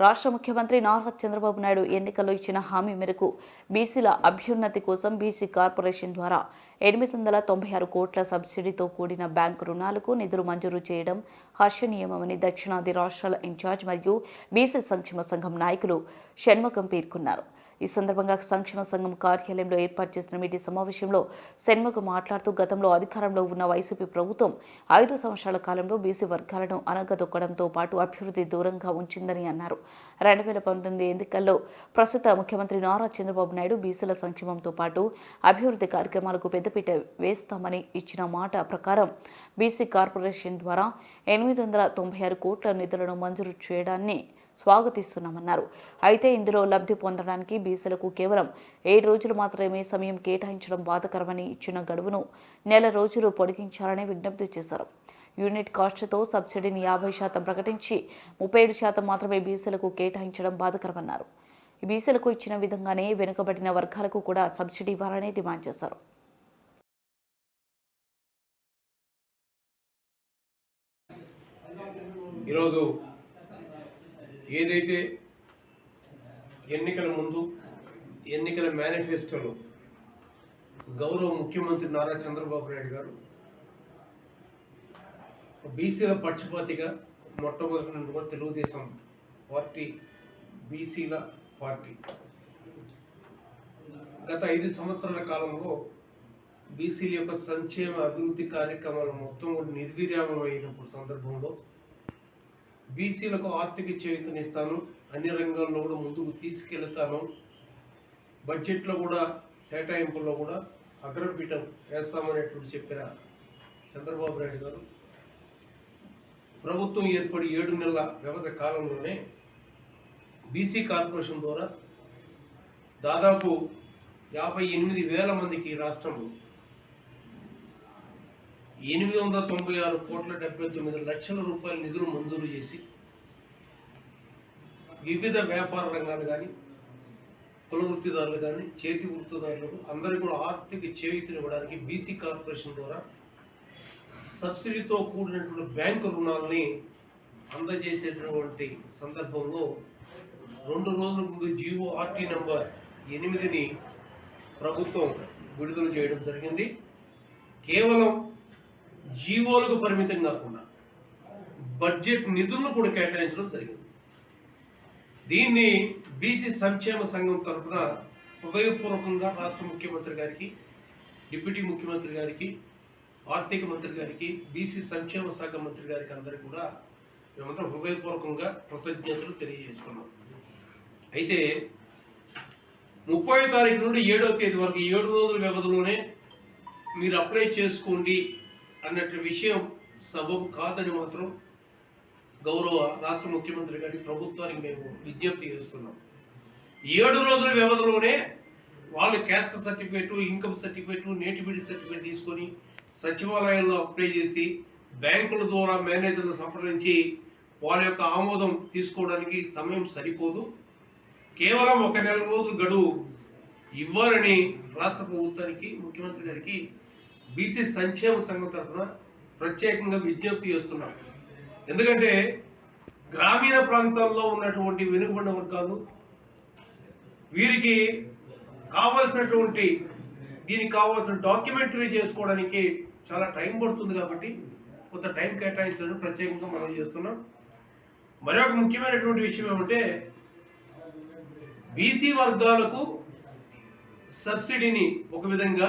రాష్ట్ర ముఖ్యమంత్రి నారా చంద్రబాబు నాయుడు ఎన్నికల్లో ఇచ్చిన హామీ మేరకు బీసీల అభ్యున్నతి కోసం బీసీ కార్పొరేషన్ ద్వారా ఎనిమిది వందల తొంభై ఆరు కోట్ల సబ్సిడీతో కూడిన బ్యాంకు రుణాలకు నిధులు మంజూరు చేయడం హర్షణీయమని దక్షిణాది రాష్ట్రాల ఇన్ఛార్జ్ మరియు బీసీ సంక్షేమ సంఘం నాయకులు షణ్ముఖం పేర్కొన్నారు. ఈ సందర్భంగా సంక్షేమ సంఘం కార్యాలయంలో ఏర్పాటు చేసిన మీడియా సమావేశంలో షణ్ముఖం మాట్లాడుతూ గతంలో అధికారంలో ఉన్న వైసీపీ ప్రభుత్వం ఐదు సంవత్సరాల కాలంలో బీసీ వర్గాలను అనగదొక్కడంతో పాటు అభివృద్ధి దూరంగా ఉంచిందని అన్నారు. రెండు వేల పంతొమ్మిది ఎన్నికల్లో ప్రస్తుత ముఖ్యమంత్రి నారా చంద్రబాబు నాయుడు బీసీల సంక్షేమంతో పాటు అభివృద్ధి కార్యక్రమాలకు పెద్దపీట వేస్తామని ఇచ్చిన మాట ప్రకారం బీసీ కార్పొరేషన్ ద్వారా ఎనిమిది వందల తొంభై ఆరు కోట్ల నిధులను మంజూరు చేయడాన్ని స్వాగతిస్తున్నామన్నారు. అయితే ఇందులో లబ్ధి పొందడానికి బీసీలకు కేవలం ఏడు రోజులు మాత్రమే సమయం కేటాయించడం బాధకరమని ఇచ్చిన గడువును నెల రోజులు పొడిగించాలని విజ్ఞప్తి చేశారు. యూనిట్ కాస్ట్తో సబ్సిడీని యాభై శాతం ప్రకటించి ముప్పై ఏడు శాతం మాత్రమే బీసీలకు కేటాయించడం బాధకరమన్నారు. బీసీలకు ఇచ్చిన విధంగానే వెనుకబడిన వర్గాలకు కూడా సబ్సిడీ ఇవ్వాలని డిమాండ్ చేశారు. ఈరోజు ఏదైతే ఎన్నికల ముందు ఎన్నికల మేనిఫెస్టోలో గౌరవ ముఖ్యమంత్రి నారా చంద్రబాబు నాయుడు గారు బీసీల పక్షపాతిగా మొట్టమొదటి నుండి కూడా తెలుగుదేశం పార్టీ బీసీల పార్టీ. గత ఐదు సంవత్సరాల కాలంలో బీసీల యొక్క సంక్షేమ అభివృద్ధి కార్యక్రమాలు మొత్తం కూడా నిర్వీర్యామం అయినప్పుడు సందర్భంలో బీసీలకు ఆర్థిక చేయుతనిస్తాను అన్ని రంగాల్లో కూడా ముందుకు తీసుకెళ్తాను. బడ్జెట్లో కూడా కేటాయింపుల్లో కూడా అగ్రపీఠం వేస్తామనేటువంటి చెప్పిన చంద్రబాబు నాయుడు గారు ప్రభుత్వం ఏర్పడి ఏడు నెలల వ్యవధి కాలంలోనే బీసీ కార్పొరేషన్ ద్వారా దాదాపు యాభై ఎనిమిది వేల మందికి రాష్ట్రం రాష్ట్రంలో ఎనిమిది వందల తొంభై ఆరు కోట్ల డెబ్బై తొమ్మిది లక్షల రూపాయల నిధులు మంజూరు చేసి వివిధ వ్యాపార రంగాలు కానీ కుల వృత్తిదారులు కానీ చేతి వృత్తిదారులకు అందరికీ కూడా ఆర్థిక చేయూతనివ్వడానికి బీసీ కార్పొరేషన్ ద్వారా సబ్సిడీతో కూడినటువంటి బ్యాంకు రుణాలని అందజేసేటటువంటి సందర్భంలో రెండు రోజుల ముందు జీఓఆర్టీ నెంబర్ ఎనిమిదిని ప్రభుత్వం విడుదల చేయడం జరిగింది. కేవలం జీవోలకు పరిమితం కాకుండా బడ్జెట్ నిధులను కూడా కేటాయించడం జరిగింది. దీన్ని బీసీ సంక్షేమ సంఘం తరఫున హృదయపూర్వకంగా రాష్ట్ర ముఖ్యమంత్రి గారికి డిప్యూటీ ముఖ్యమంత్రి గారికి ఆర్థిక మంత్రి గారికి బీసీ సంక్షేమ శాఖ మంత్రి గారికి అందరికీ కూడా మేమందరం హృదయపూర్వకంగా కృతజ్ఞతలు తెలియజేస్తున్నాం అయితే ముప్పై తారీఖు నుండి ఏడవ తేదీ వరకు ఏడు రోజుల వ్యవధిలోనే మీరు అప్లై చేసుకోండి అన్నట్టు విషయం సబబు కాదని మాత్రం గౌరవ రాష్ట్ర ముఖ్యమంత్రి గారి ప్రభుత్వానికి మేము విజ్ఞప్తి చేస్తున్నాం. ఏడు రోజుల వ్యవధిలోనే వాళ్ళు caste certificate income certificate nativity certificate తీసుకొని సచివాలయంలో అప్లై చేసి బ్యాంకుల ద్వారా మేనేజర్లు సంప్రదించి వాళ్ళ యొక్క ఆమోదం తీసుకోవడానికి సమయం సరిపోదు. కేవలం ఒక నెల రోజులు గడువు ఇవ్వాలని రాష్ట్ర ప్రభుత్వానికి ముఖ్యమంత్రి గారికి బీసీ సంక్షేమ సంఘం తరఫున ప్రత్యేకంగా విజ్ఞప్తి చేస్తున్నాం. ఎందుకంటే గ్రామీణ ప్రాంతాల్లో ఉన్నటువంటి వెనుకబడిన వర్గాలు వీరికి కావాల్సినటువంటి దీనికి కావాల్సిన డాక్యుమెంటరీ చేసుకోవడానికి చాలా టైం పడుతుంది కాబట్టి కొంత టైం కేటాయించడం ప్రత్యేకంగా మనం చేస్తున్నాం. మరొక ముఖ్యమైనటువంటి విషయం ఏమంటే బీసీ వర్గాలకు సబ్సిడీని ఒక విధంగా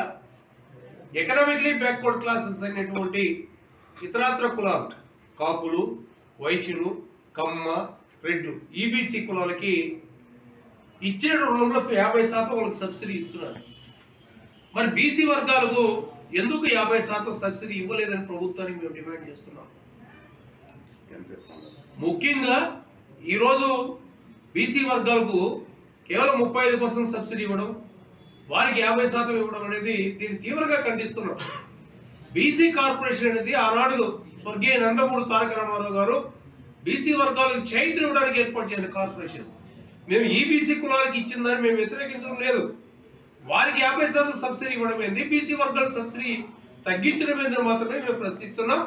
ఎకనామిక్లీ బ్యాక్వర్డ్ క్లాసెస్ అయినటువంటి ఇతరాత్ర కులాలు కాపులు వైశ్యులు కమ్మ రెడ్లు ఈబీసీ కులాలకి ఇచ్చిన రుణంలో యాభై శాతం వాళ్ళకి సబ్సిడీ ఇస్తున్నారు. మరి బీసీ వర్గాలకు ఎందుకు యాభై శాతం సబ్సిడీ ఇవ్వలేదని ప్రభుత్వానికి మేము డిమాండ్ చేస్తున్నాం? ముఖ్యంగా ఈరోజు బీసీ వర్గాలకు కేవలం ముప్పై ఐదు పర్సెంట్ సబ్సిడీ ఇవ్వడం వారికి యాభై శాతం ఇవ్వడం అనేది దీన్ని తీవ్రంగా ఖండిస్తున్నాం. బీసీ కార్పొరేషన్ అనేది ఆనాడు స్వర్గీయ నందమూరి తారక రామారావు గారు బీసీ వర్గాలకు చైత్ర ఇవ్వడానికి ఏర్పాటు చేయండి కార్పొరేషన్. మేము ఈబీసీ కులాలకు ఇచ్చిందని మేము వ్యతిరేకించడం లేదు. వారికి యాభై శాతం సబ్సిడీ ఇవ్వడం ఏంది బీసీ వర్గాలకు సబ్సిడీ తగ్గించడం ఏందని మాత్రమే మేము ప్రశ్నిస్తున్నాం.